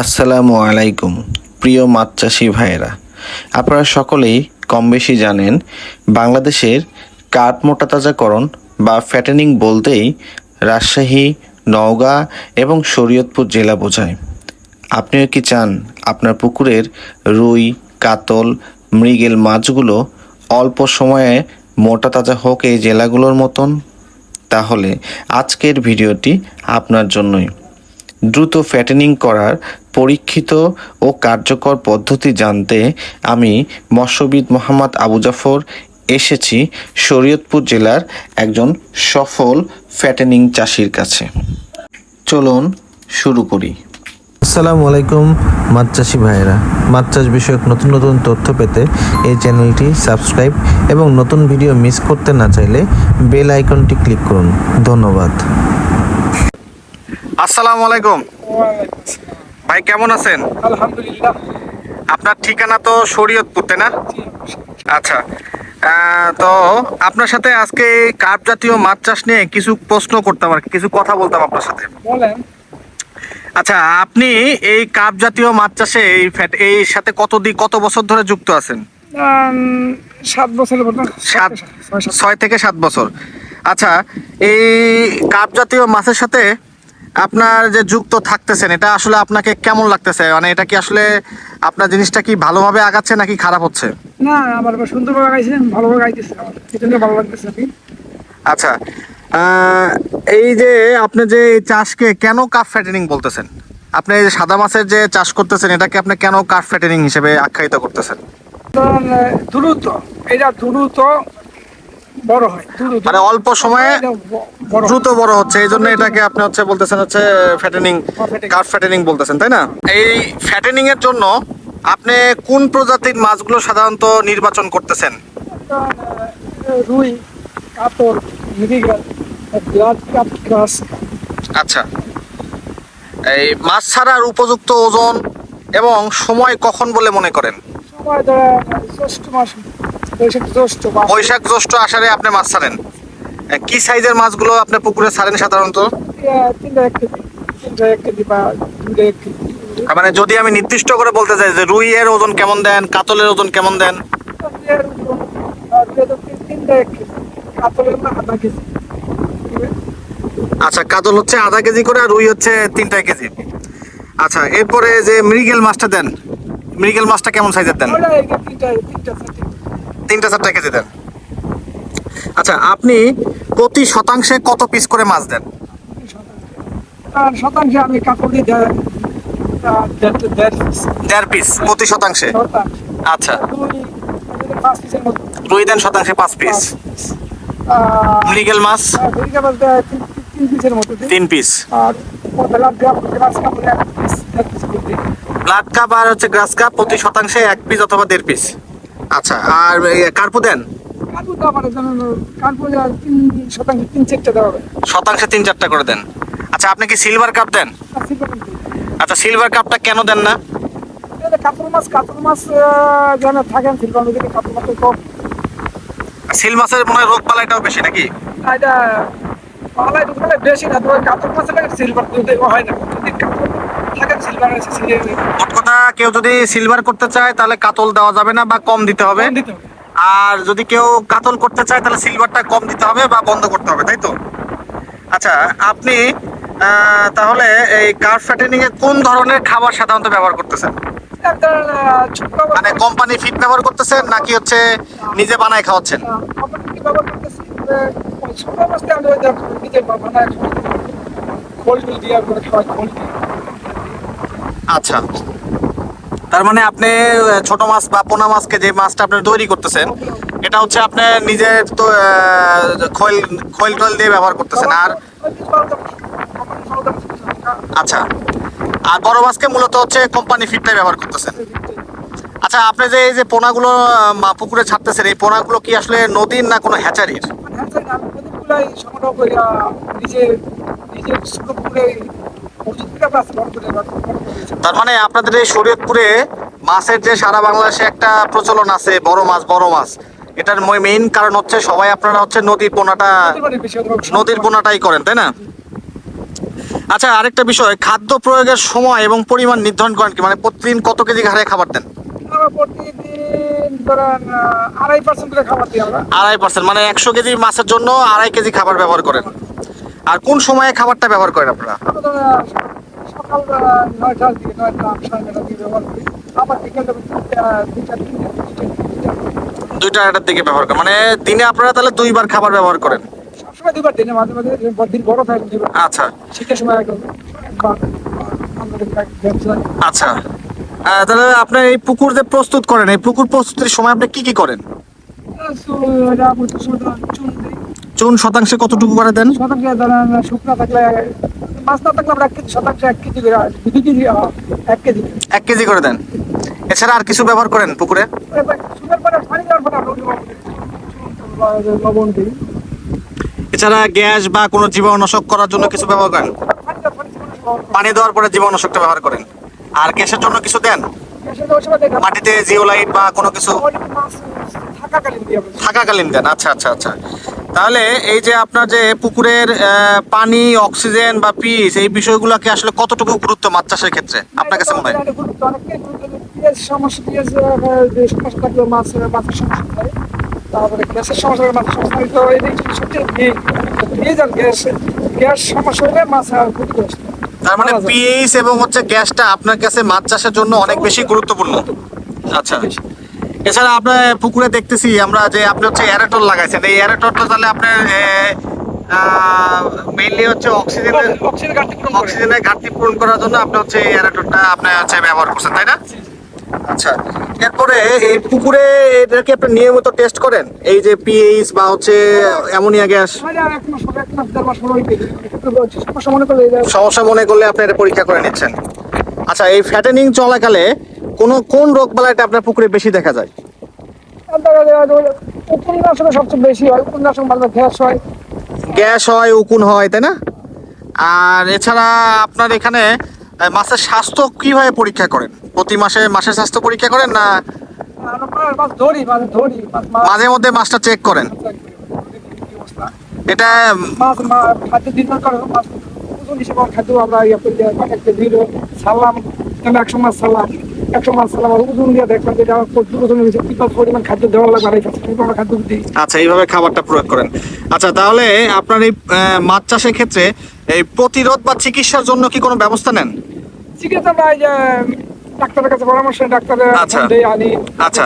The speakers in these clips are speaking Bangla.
আসসালামু আলাইকুম, প্রিয় মাছ চাষি ভাইয়েরা। আপনারা সকলেই কম বেশি জানেন, বাংলাদেশের কাঠ মোটাতাজাকরণ বা ফ্যাটেনিং বলতেই রাজশাহী, নওগাঁ এবং শরীয়তপুর জেলা বোঝায়। আপনিও কি চান আপনার পুকুরের রুই, কাতল, মৃগেল মাছগুলো অল্প সময়ে মোটা তাজা হোক এই জেলাগুলোর মতন? তাহলে আজকের ভিডিওটি আপনার জন্যই। দ্রুত ফ্যাটেনিং করার পরীক্ষিত ও কার্যকর পদ্ধতি জানতে আমি মৎস্যবিদ মোহাম্মদ আবু জাফর এসেছি শরীয়তপুর জেলার একজন সফল ফ্যাটেনিং চাষির কাছে। চলুন শুরু করি। আসসালামু আলাইকুম মাছ চাষি ভাইয়েরা। মাছ চাষ বিষয়ক নতুন নতুন তথ্য পেতে এই চ্যানেলটি সাবস্ক্রাইব এবং নতুন ভিডিও মিস করতে না চাইলে বেল আইকনটি ক্লিক করুন। ধন্যবাদ। আসসালামু আলাইকুম। ভাই কেমন আছেন? আলহামদুলিল্লাহ। আপনার ঠিকানা তো শরীয়তপুর তাই না? আচ্ছা তো আপনার সাথে আজকে কার্প জাতীয় মাছ চাষ নিয়ে কিছু প্রশ্ন করতাম আর কিছু কথা বলতাম আপনার সাথে। বলেন। আচ্ছা আপনি এই কাপ জাতীয় মাছ চাষে এই ফ্যাট এই সাথে কত দি কত বছর ধরে যুক্ত আছেন? সাত ছয় থেকে সাত। বছর। আচ্ছা এই কাপ জাতীয় মাছের সাথে আপনার যে যুক্ত থাকতেছেন এটা আসলে আপনাকে কেমন লাগতেছে? মানে এটা কি আসলে আপনার জিনিসটা কি ভালোভাবে আগাচ্ছে নাকি খারাপ হচ্ছে? না আমার সুন্দরভাবে ভালোভাবে গাইতেছে আমার। ভালো লাগতেছে আচ্ছা এই যে আপনি যে চাষকে কেন কাপ ফ্যাটেনিং বলতেছেন? আপনি এই যে সাদা মাছের যে চাষ করতেছেন এটাকে আপনি কেন কাপ ফ্যাটেনিং হিসেবে আখ্যায়িত করতেছেন? দ্রুত এটা দ্রুত বড় হয়। মানে অল্প সময়ে দ্রুত বড় হচ্ছে এই জন্য এটাকে আপনি হচ্ছে বলতেছেন হচ্ছে ফ্যাটেনিং। কার্ভ ফ্যাটেনিং বলতেছেন তাই না? এই ফ্যাটেনিং এর জন্য আপনি কোন প্রজাতির মাছগুলো সাধারণত নির্বাচন করতেছেন? রুই কাতল মৃগেল গ্লাস আচ্ছা। এই মাছ ছাড়ার উপযুক্ত ওজন এবং সময় কখন বলে মনে করেন? সময় ধরে জ্যৈষ্ঠ মাস। বৈশাখ জ্যৈষ্ঠ আষাঢ়ে আপনি মাছ ছাড়েন। কি সাইজের মাছগুলো আপনি পুকুরে ছাড়েন সাধারণত? মানে যদি আমি নির্দিষ্ট করে বলতে চাই যে রুই এর ওজন কেমন দেন কাতলের ওজন কেমন দেন? আচ্ছা কাতল হচ্ছে আধা কেজি করে আর রুই হচ্ছে তিনটা কেজি। আচ্ছা এরপরে যে মৃগেল মাছটা দেন মৃগেল মাছটা কেমন সাইজের দেন? তিনটা চারটা কেজি দেন। আচ্ছা আপনি প্রতি শতাংশে কত পিস করে মাছ দেন? শতাংশে আমি দিয়ে দেড় পিস প্রতি শতাংশে? আচ্ছা। রুই দেন শতাংশে পাঁচ পিস মৃগেল মাছ? ভেরিকা তিন পিস ব্লাড কাপ আর হচ্ছে গ্রাস কাপ প্রতি শতাংশে এক পিস অথবা দেড় পিস আচ্ছা আর কার্পু দেন? শতাংশ তিন চারটা করে দেন। আচ্ছা আপনি কি সিলভার কাপ দেন। আচ্ছা সিলভার কাপটা কেন দেন না? কাতল মাছ কাতল মাছ যেন থাকেন সিলভার নদীতে কাতল মাছ কম। সিল মাছের মনে হয় রোগ বালাইটাও বেশি নাকি? এটা পালাই বেশি না তবে কাতল মাছের লাগে সিলভার হয় না। যদি কাতল থাকেন সিলভার আছে সিলভার কেউ যদি সিলভার করতে চায় তাহলে কাতল দেওয়া যাবে না বা কম দিতে হবে। আর যদি কেউ কাতল করতে চায় তাহলে সিলভারটা কম দিতে হবে বা বন্ধ করতে হবে তাই তো? আচ্ছা আপনি তাহলে এই কার ফ্যাটেনিং এ কোন ধরনের খাবার সাধারণত ব্যবহার করতেছেন? মানে কোম্পানি ফিড ব্যবহার করতেছেন নাকি হচ্ছে নিজে বানায় খাওয়াচ্ছেন। আচ্ছা। তার মানে আপনি ছোট মাছ বা পোনা মাছকে যে মাছটা আপনি তৈরি করতেছেন, এটা হচ্ছে আপনি নিজের তো খৈল খৈল টোল দিয়ে ব্যবহার করতেছেন, আর আচ্ছা আর বড় মাছকে মূলত হচ্ছে কোম্পানি ফিডটাই ব্যবহার করতেছেন। আচ্ছা আপনি যে, এই যে পোনাগুলো পুকুরে ছাড়তেছেন, এই পোনাগুলো কি আসলে নদীর না কোনো হ্যাচারির? তার মানে আপনাদের এই শরীয়তপুরে মাছের যে সারা বাংলাদেশে একটা প্রচলন আছে বড় মাছ বড় মাছ এটার মেইন কারণ হচ্ছে সবাই আপনারা হচ্ছে নদীর পোনাটা নদীর পোনাটাই করেন তাই না? আচ্ছা আরেকটা বিষয় খাদ্য প্রয়োগের সময় এবং পরিমাণ নির্ধারণ করেন কি? মানে প্রতিদিন কত কেজি হারে খাবার দেন? আড়াই পার্সেন্ট মানে একশো কেজি মাছের জন্য আড়াই কেজি খাবার ব্যবহার করেন। আর কোন সময়ে খাবারটা ব্যবহার করেন আপনারা? সকাল আহ, নয়টার দিকে নয়টা সাড়ে নয়টার দিকে ব্যবহার করি আবার বিকেল দুইটা তিনটা দুইটা আড়াইটার দিকে ব্যবহার করেন। মানে দিনে আপনারা তাহলে দুইবার খাবার ব্যবহার করেন? সবসময় দিনে মাঝে মাঝে দিন বড় থাকে আচ্ছা। শীতের সময় আচ্ছা। তাহলে আপনার এই পুকুর যে প্রস্তুত করেন এই পুকুর প্রস্তুতির সময় আপনি কি কি করেন? চুন চুন শতাংশে কতটুকু করে দেন? শতাংশ শুকনা থাকলে থাকলে আমরা এক কেজি শতাংশ এক কেজি দুই কেজি এক কেজি এক কেজি করে দেন। এছাড়া আর কিছু ব্যবহার করেন পুকুরে? এছাড়া গ্যাস বা কোনো জীবাণুনাশক করার জন্য কিছু ব্যবহার করেন? পানি দেওয়ার পরে জীবাণুনাশকটা ব্যবহার করেন। আর গ্যাসের জন্য কিছু দেন? মাটিতে জিওলাইট বা কোনো কিছু? থাকাকালীন দেন। আচ্ছা আচ্ছা আচ্ছা। তাহলে এই যে আপনার যে পুকুরের পানি অক্সিজেন বা পিচ এই বিষয়গুলোকে আসলে কতটুকু গুরুত্ব মাছ চাষের ক্ষেত্রে? আপনার কাছে মনে হয়? সমস্যা যে সমস্যা থাকলে মাছ মাছের সমস্যা হয় তারপরে গ্যাসের সমস্যা হলে মাছের সমস্যা তো এই সবচেয়ে মেইন পেঁয়াজ আর গ্যাস গ্যাস সমস্যা হলে মাছ আর ক্ষতিগ্রস্ত তার মানে পিএইচ এবং হচ্ছে গ্যাসটা আপনার কাছে মাছ চাষের জন্য অনেক বেশি গুরুত্বপূর্ণ। আচ্ছা। এছাড়া আপনার পুকুরে দেখতেছি আমরা যে আপনি হচ্ছে অ্যারাটল লাগাইছেন। এই অ্যারাটলটা তাহলে আপনার মেইনলি হচ্ছে অক্সিজেনের অক্সিজেন ঘাটতি পূরণ অক্সিজেনের ঘাটতি পূরণ করার জন্য আপনি হচ্ছে এই অ্যারাটলটা আপনি হচ্ছে ব্যবহার করছেন তাই না? আচ্ছা এরপরে এই পুকুরে এটাকে আপনি নিয়মিত টেস্ট করেন? এই যে পিএইচ বা হচ্ছে অ্যামোনিয়া গ্যাস সমস্যা মনে করলে আপনি এটা পরীক্ষা করে নিচ্ছেন। আচ্ছা এই ফ্যাটেনিং চলাকালে কোন কোন রোগ বালাইটা আপনার পুকুরে বেশি দেখা যায়? ওই উপন্যাসনে সবচেয়ে বেশি হয় উপন্যাসন মানে গ্যাস হয় গ্যাস হয় উকুন হয়, তাই না? আর এছাড়া আপনার এখানে মাছের স্বাস্থ্য কীভাবে পরীক্ষা করেন? প্রতি মাসে মাসের স্বাস্থ্য পরীক্ষা করেন না মাঝে মধ্যে মাছটা চেক করেন? এটা খাদ্য আমরা সারলাম একশো মাছ সারলাম ওজন দিয়ে দেখলাম যে প্রচুর ওজন হয়েছে। কি পরিমাণ খাদ্য দেওয়া লাগবে আমরা খাদ্য দিই? আচ্ছা এইভাবে খাবারটা প্রয়োগ করেন। আচ্ছা তাহলে আপনার এই মাছ চাষের ক্ষেত্রে এই প্রতিরোধ বা চিকিৎসার জন্য কি কোনো ব্যবস্থা নেন? চিকিৎসা এই যে ডাক্তারের কাছে পরামর্শ ডাক্তারের আচ্ছা। আনি আচ্ছা।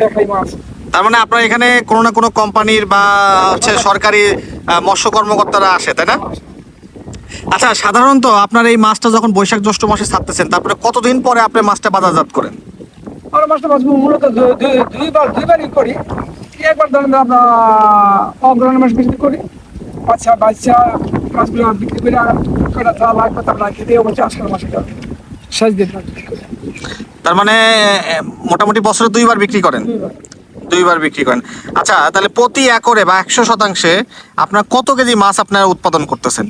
দেখাই মাছ। তার মানে আপনার এখানে কোনো না কোনো কোম্পানির বা হচ্ছে সরকারি মৎস্য কর্মকর্তারা আসে তাই না? আচ্ছা সাধারণত আপনার এই মাছটা যখন বৈশাখ জ্যৈষ্ঠ মাসে ছাড়তেছেন তারপরে কতদিন পরে আপনি মাছটা বাজারজাত করেন? আমরা মাছটা মাছ মূলত দুইবার দুইবারই করি। একবার ধরেন আমরা অগ্রহণ মাছ বিক্রি করি। আচ্ছা বাচ্চা মাছগুলো বিক্রি করে কটা যা লাগবে তারপর খেতে অবশ্যই আষাঢ় মাসে শেষ দিন তার মানে মোটামুটি বছরে দুইবার বিক্রি করেন? দুইবার বিক্রি করেন। আচ্ছা তাহলে প্রতি একরে বা একশো শতাংশে আপনার কত কেজি মাছ আপনারা উৎপাদন করতেছেন?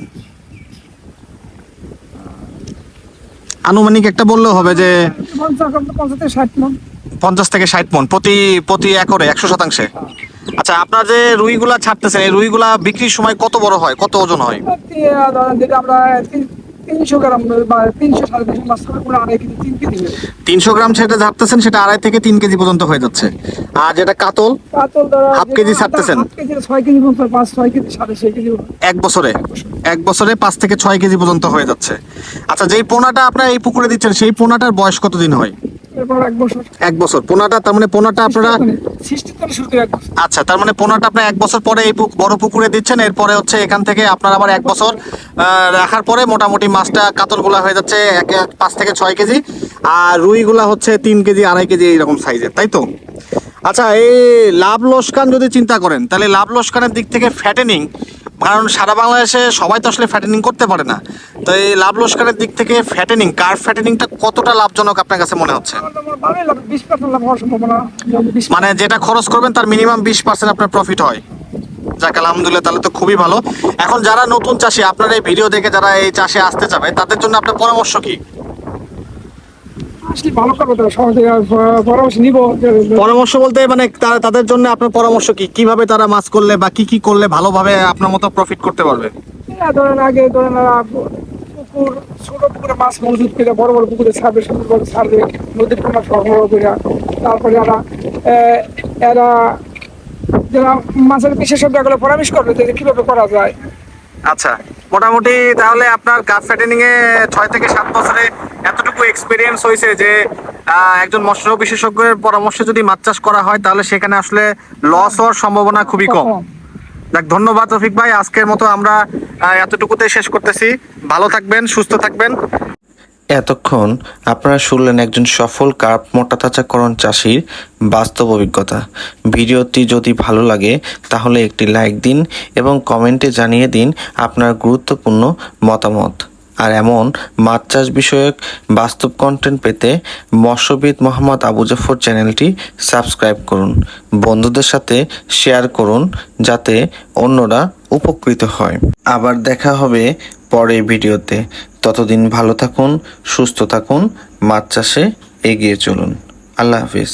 আনুমানিক একটা বললেও হবে যে পঞ্চাশ থেকে ষাট মন। পঞ্চাশ থেকে ষাট প্রতি প্রতি একরে একশো শতাংশে। আচ্ছা আপনার যে রুইগুলা ছাড়তেছেন এই রুইগুলা বিক্রির সময় কত বড় হয়? কত ওজন হয়? আমরা তিনশো গ্রাম বা তিনশো সাড়ে তিনশো মাছ আড়াই কেজি তিন কেজি তিনশো গ্রাম সেটা সেটা আড়াই থেকে তিন কেজি পর্যন্ত হয়ে যাচ্ছে। আর যেটা কাতল কাতল হাফ কেজি ছাড়তেছেন? কেজি ছয় কেজি পর্যন্ত পাঁচ ছয় কেজি সাড়ে ছয় কেজি এক বছরে এক বছরে পাঁচ থেকে ছয় কেজি পর্যন্ত হয়ে যাচ্ছে। আচ্ছা যেই পোনাটা আপনার এই পুকুরে দিচ্ছেন সেই পোনাটার বয়স কতদিন হয়? এক বছর। পোনাটা তার মানে পোনাটা আপনারা আচ্ছা তার মানে পোনাটা আপনার এক বছর পরে এই বড় পুকুরে দিচ্ছেন এরপরে হচ্ছে এখান থেকে আপনার আবার এক বছর আহ, রাখার পরে মোটামুটি মাছটা কাতলগুলা হয়ে যাচ্ছে এক এক পাঁচ থেকে ছয় কেজি আর রুইগুলা হচ্ছে তিন কেজি আড়াই কেজি এইরকম সাইজের তাই তো? আচ্ছা এই লাভ লোসকান যদি চিন্তা করেন, তাহলে লাভ লোসকানের দিক থেকে ফ্যাটেনিং কারণ সারা বাংলাদেশে সবাই তো আসলে ফ্যাটেনিং করতে পারে না। তো এই লাভ লোসকানের দিক থেকে ফ্যাটেনিং কার ফ্যাটেনিংটা কতটা লাভজনক আপনার কাছে মনে হচ্ছে? মানে যেটা খরচ করবেন, তার মিনিমাম বিশ পার্সেন্ট আপনার প্রফিট হয়। যাক, আলহামদুলিল্লাহ, তাহলে তো খুবই ভালো। এখন যারা নতুন চাষি, আপনার এই ভিডিও দেখে যারা এই চাষে আসতে চাবে তাদের জন্য আপনার পরামর্শ কি? আসলে ভালো করব তারা সহজে পরামর্শ নিবো। পরামর্শ বলতে মানে তাদের জন্য আপনার পরামর্শ কি? কীভাবে তারা মাছ করলে বা কি কি করলে ভালোভাবে আপনার মতো প্রফিট করতে পারবে? ধরেন আগে ধরেন পুকুর ছোট পুকুরে মাছ মজুত করে বড় বড় পুকুরে ছাড়বে সুন্দর করে ছাড়বে নদীর কোনো সরবরাহ করে তারপরে এরা এরা যারা মাছের বিশেষজ্ঞগুলো পরামর্শ করবে যে কীভাবে করা যায়। আচ্ছা। মোটামুটি তাহলে আপনার কাপ ফ্যাটেনিং এ ছয় থেকে সাত বছরে এতটুকু এক্সপিরিয়েন্স হয়েছে যে আহ, একজন মৎস্য বিশেষজ্ঞের পরামর্শ যদি মাছ চাষ করা হয় তাহলে সেখানে আসলে লস হওয়ার সম্ভাবনা খুবই কম। দেখ ধন্যবাদ রফিক ভাই আজকের মতো আমরা এতটুকুতে শেষ করতেছি। ভালো থাকবেন সুস্থ থাকবেন। এতক্ষণ আপনারা শুনলেন একজন সফল কার্প মোটাতাজাকরণ চাষির বাস্তব অভিজ্ঞতা। ভিডিওটি যদি ভালো লাগে, তাহলে একটি লাইক দিন এবং কমেন্টে জানিয়ে দিন আপনার গুরুত্বপূর্ণ মতামত। আর এমন মাছ চাষ বিষয়ক বাস্তব কন্টেন্ট পেতে মৎস্যবিদ মোহাম্মদ আবু জাফর চ্যানেলটি সাবস্ক্রাইব করুন। বন্ধুদের সাথে শেয়ার করুন, যাতে অন্যরা উপকৃত হয়। আবার দেখা হবে পরের ভিডিওতে। ততদিন ভালো থাকুন সুস্থ থাকুন মাছ চাষে এগিয়ে চলুন। আল্লাহ হাফিজ।